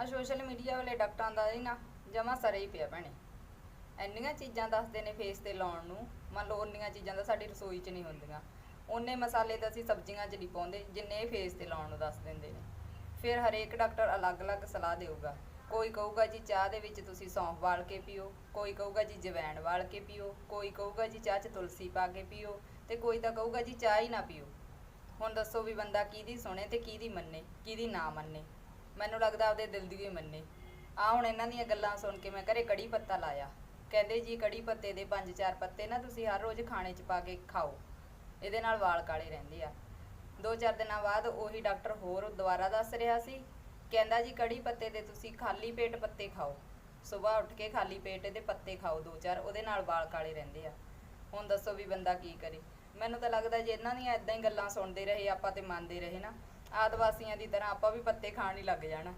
ਆ social media ਵਾਲੇ ਡਾਕਟਰਾਂ ਦਾ ਹੀ ਨਾ ਜਮਾ ਸਰੇ ਹੀ ਪਿਆ ਭੈਣੇ। ਇੰਨੀਆਂ ਚੀਜ਼ਾਂ ਦੱਸਦੇ ਨੇ ਫੇਸ ਤੇ ਲਾਉਣ ਨੂੰ, ਮੰਨ ਲਓ ਉਨੀਆਂ ਚੀਜ਼ਾਂ ਤਾਂ ਸਾਡੀ ਰਸੋਈ 'ਚ ਨਹੀਂ ਹੁੰਦੀਆਂ। ਉਹਨੇ ਮਸਾਲੇ ਤਾਂ ਅਸੀਂ ਸਬਜ਼ੀਆਂ 'ਚ ਨਹੀਂ ਪਾਉਂਦੇ, ਜਿੰਨੇ ਫੇਸ ਤੇ ਲਾਉਣ ਨੂੰ ਦੱਸ ਦਿੰਦੇ ਨੇ। ਫਿਰ ਹਰੇਕ ਡਾਕਟਰ ਅਲੱਗ-ਅਲੱਗ ਸਲਾਹ ਦੇਊਗਾ। ਕੋਈ ਕਹੂਗਾ ਜੀ ਚਾਹ ਦੇ ਵਿੱਚ ਤੁਸੀਂ ਸੌਂਫ ਵਾਲ ਕੇ ਪੀਓ, ਕੋਈ ਕਹੂਗਾ ਜੀ ਜਵੈਣ ਵਾਲ ਕੇ ਪੀਓ, ਕੋਈ ਕਹੂਗਾ ਜੀ ਚਾਹ 'ਚ ਤੁਲਸੀ ਪਾ ਕੇ ਪੀਓ ਤੇ ਕੋਈ ਤਾਂ ਕਹੂਗਾ ਜੀ ਚਾਹ ਹੀ ਨਾ ਪੀਓ। ਹੁਣ ਦੱਸੋ ਵੀ ਬੰਦਾ ਕਿਹਦੀ ਸੁਣੇ ਤੇ ਕਿਹਦੀ ਮੰਨੇ, ਕਿਹਦੀ ਨਾ ਮੰਨੇ। ਮੈਨੂੰ ਲੱਗਦਾ ਆਪਦੇ ਦਿਲ ਦੀ ਹੀ ਮੰਨੇ। ਆ ਹੁਣ ਇਹਨਾਂ ਦੀਆਂ ਗੱਲਾਂ ਸੁਣ ਕੇ ਮੈਂ ਘਰੇ ਕੜੀ ਪੱਤਾ ਲਾਇਆ। ਕਹਿੰਦੇ ਜੀ ਕੜੀ ਪੱਤੇ ਦੇ ਪੰਜ ਚਾਰ ਪੱਤੇ ਨਾ ਤੁਸੀਂ ਹਰ ਰੋਜ਼ ਖਾਣੇ 'ਚ ਪਾ ਕੇ ਖਾਓ। ਇਹਦੇ ਨਾਲ ਵਾਲ ਕਾਲੇ ਰਹਿੰਦੇ ਆ। ਦੋ ਚਾਰ ਦਿਨਾਂ ਬਾਅਦ ਉਹੀ ਡਾਕਟਰ ਹੋਰ ਦੁਬਾਰਾ ਦੱਸ ਰਿਹਾ ਸੀ, ਕਹਿੰਦਾ ਜੀ ਕੜੀ ਪੱਤੇ ਦੇ ਤੁਸੀਂ ਖਾਲੀ ਪੇਟ ਪੱਤੇ ਖਾਓ। ਸਵੇਰ ਉੱਠ ਕੇ ਖਾਲੀ ਪੇਟ ਇਹਦੇ ਪੱਤੇ ਖਾਓ ਦੋ ਚਾਰ, ਉਹਦੇ ਨਾਲ ਵਾਲ ਕਾਲੇ ਰਹਿੰਦੇ ਆ। ਹੁਣ ਦੱਸੋ ਵੀ ਬੰਦਾ ਕੀ ਕਰੇ। ਮੈਨੂੰ ਤਾਂ ਲੱਗਦਾ ਜੇ ਇਹਨਾਂ ਦੀਆਂ ਇਦਾਂ ਹੀ ਗੱਲਾਂ ਸੁਣਦੇ ਰਹੇ, ਆਪਾਂ ਤੇ ਮੰਨਦੇ ਰਹੇ ਨਾ ਆਦਿਵਾਸੀਆਂ ਦੀ ਤਰ੍ਹਾਂ ਆਪਾਂ ਵੀ ਪੱਤੇ ਖਾਣ ਹੀ ਲੱਗ ਜਾਣਾ।